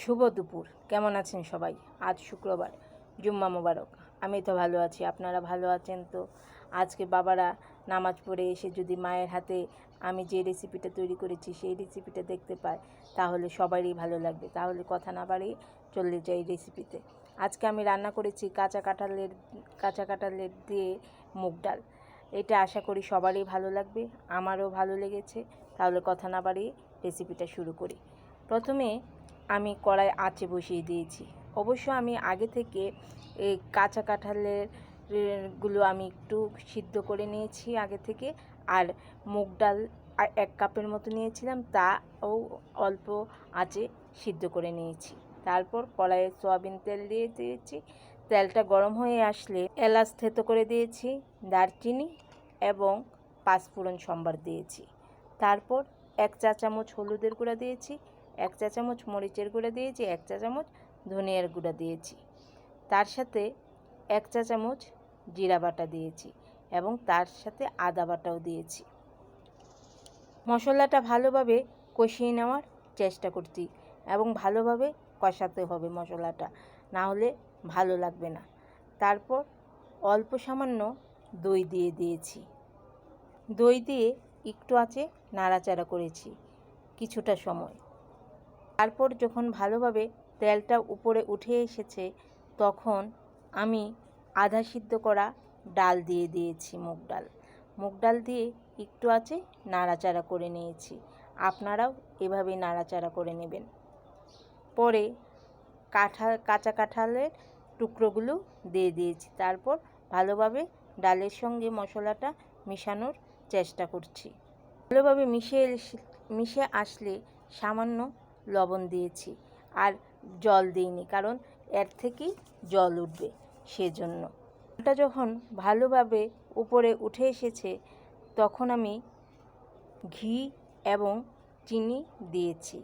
শুভ দুপুর। কেমন আছেন সবাই? আজ শুক্রবার, জুম্মা মোবারক। আমি তো ভালো আছি, আপনারা ভালো আছেন তো? আজকে বাবারা নামাজ পড়ে এসে যদি মায়ের হাতে আমি যে রেসিপিটা তৈরি করেছি, সেই রেসিপিটা দেখতে পায়, তাহলে সবারই ভালো লাগবে। তাহলে কথা না বাড়িয়ে চলে যাই রেসিপিতে আজকে আমি রান্না করেছি কাঁচা কাঁঠালের কাঁচা কাঁঠালের দিয়ে মুগ ডাল। এটা আশা করি সবারই ভালো লাগবে, আমারও ভালো লেগেছে। তাহলে কথা না বাড়িয়ে রেসিপিটা শুরু করি। প্রথমে আমি কড়াই আঁচে বসিয়ে দিয়েছি। অবশ্য আমি আগে থেকে এই কাঁচা কাঁঠালেরগুলো আমি একটু সিদ্ধ করে নিয়েছি আগে থেকে। আর মুগ ডাল এক কাপের মতো নিয়েছিলাম, তাও অল্প আঁচে সিদ্ধ করে নিয়েছি। তারপর কড়াইয়ে সয়াবিন তেল দিয়ে দিয়েছি। তেলটা গরম হয়ে আসলে এলাচ থেতো করে দিয়েছি, দারচিনি এবং পাঁচফোড়ন সম্বার দিয়েছি। তারপর এক চা চামচ হলুদের গুঁড়া দিয়েছি এক চা চামচ মরিচের গুঁড়া দিয়েছি, এক চা চামচ ধনিয়ার গুঁড়া দিয়েছি। তার সাথে এক চা চামচ জিরা বাটা দিয়েছি এবং তার সাথে আদা বাটাও দিয়েছি। মশলাটা ভালোভাবে কষিয়ে নেওয়ার চেষ্টা করছি এবং ভালোভাবে কষাতে হবে মশলাটা, না হলে ভালো লাগবে না। তারপর অল্প সামান্য দই দিয়ে দিয়েছি। দই দিয়ে একটু আছে নাড়াচাড়া করেছি কিছুটা সময়। তারপর যখন ভালোভাবে তেলটা উপরে উঠে এসেছে, তখন আমি আধা সিদ্ধ করা ডাল দিয়ে দিয়েছি মুগ ডাল। মুগ ডাল দিয়ে একটু আছে নাড়াচাড়া করে নিয়েছি। আপনারাও এভাবে নাড়াচাড়া করে নেবেন। পরে কাঁঠাল কাঁচা কাঁঠালের টুকরোগুলো দিয়ে দিয়েছি। তারপর ভালোভাবে ডালের সঙ্গে মশলাটা মেশানোর চেষ্টা করছি। ভালোভাবে মিশে মিশে আসলে সামান্য লবণ দিয়েছি। আর জল দিইনি, কারণ এর থেকেই জল উঠবে সেজন্য। ওটা যখন ভালোভাবে উপরে উঠে এসেছে, তখন আমি ঘি এবং চিনি দিয়েছি।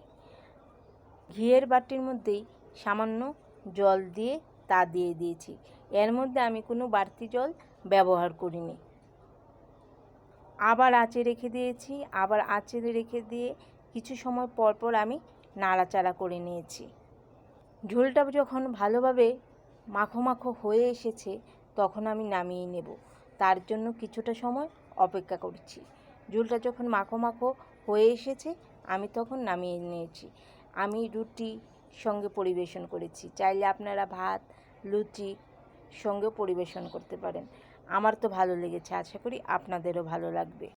ঘিয়ের বাটির মধ্যেই সামান্য জল দিয়ে তা দিয়ে দিয়েছি। এর মধ্যে আমি কোনো বাড়তি জল ব্যবহার করিনি। আবার আঁচে রেখে দিয়েছি, আবার আঁচে রেখে দিয়ে কিছু সময় পর পর আমি নাড়াচাড়া করে নিয়েছি। ঝোলটা যখন ভালোভাবে মাখো মাখো হয়ে এসেছে, তখন আমি নামিয়ে নেব। তার জন্য কিছুটা সময় অপেক্ষা করছি। ঝোলটা যখন মাখো মাখো হয়ে এসেছে, আমি তখন নামিয়ে নিয়েছি। আমি রুটি সঙ্গে পরিবেশন করেছি। চাইলে আপনারা ভাত, লুচি সঙ্গে পরিবেশন করতে পারেন। আমার তো ভালো লেগেছে, আশা করি আপনাদেরও ভালো লাগবে।